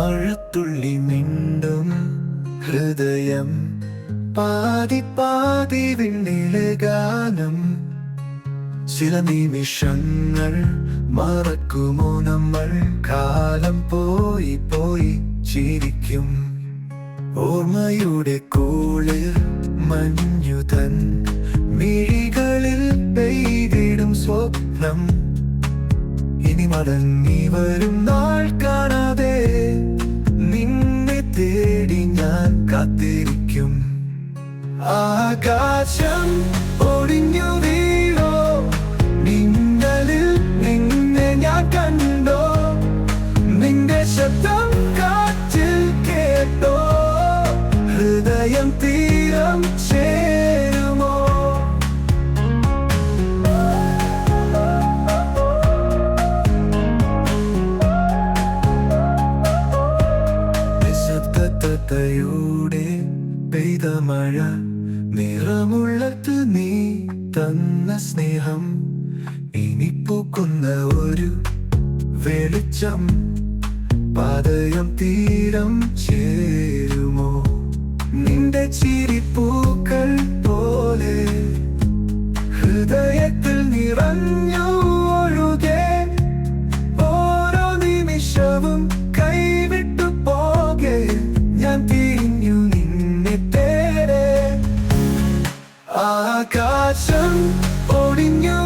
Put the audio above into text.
മഴത്തുള്ളി മിണ്ടും ഹൃദയം. പാതി പാതി വിണ്ണിലഗാനം ചില നിമിഷങ്ങൾ മറക്കുമോ നമ്മൾ? കാലം പോയി പോയി ചിരിക്കും. ഓർമ്മയുടെ കൂളിൽ മഞ്ഞുതൻ. മിഴികളിൽ പെയ്തിടും സ്വപ്നം. ഇനി മടങ്ങി വരും നാൾ ഞാൻ കാത്തിരിക്കും. ആകാശം ഒടിഞ്ഞു വീഴോ നിങ്ങളിൽ നിന്നെ ഞാൻ കണ്ടോ? നിന്റെ ശബ്ദം നിശബ്ദതയുടെ പെയ്ത മഴ നിറമുള്ളത് നീ തന്ന സ്നേഹം ഇനി പൂക്കുന്ന ഒരു വെളിച്ചം പാതയം തീരം ചേരുമോ? നിന്റെ ചിരിപ്പൂക്കൾ പോലെ ഹൃദയത്തിൽ നിറഞ്ഞു ഒഴുകെ ഓരോ നിമിഷവും ആകാശം ഒടിഞ്ഞു